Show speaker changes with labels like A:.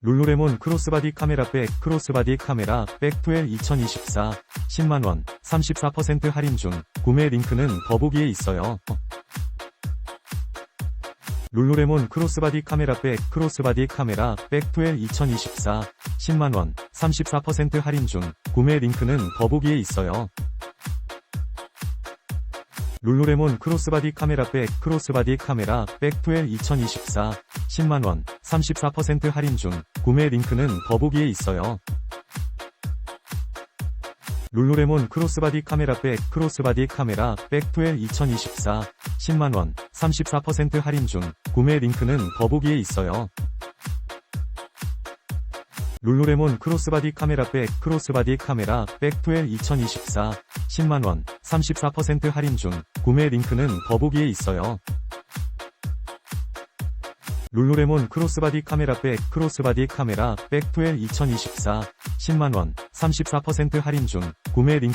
A: 룰루레몬 크로스바디 카메라 백 크로스바디 카메라 백투엘 2024 10만원 34% 할인 중 구매 링크는 더보기에 있어요. 룰루레몬 크로스바디 카메라 백 크로스바디 카메라 백투엘 2024 10만원 34% 할인 중 구매 링크는 더보기에 있어요. 룰루레몬 크로스바디 카메라 백 크로스바디 카메라 백투엘 2024 10만원 34% 할인 중 구매 링크는 더보기에 있어요. 룰루레몬 크로스바디 카메라 백 크로스바디 카메라 백투엘 2024 10만원 34% 할인 중 구매 링크는 더보기에 있어요. 룰루레몬 크로스바디 카메라 백 크로스바디 카메라 백투엘 2024 10만원 34% 할인 중 구매 링크는 더보기에 있어요. 룰루레몬 크로스바디 카메라 백 크로스바디 카메라 백투엘 2024 10만원 34% 할인 중 구매 링크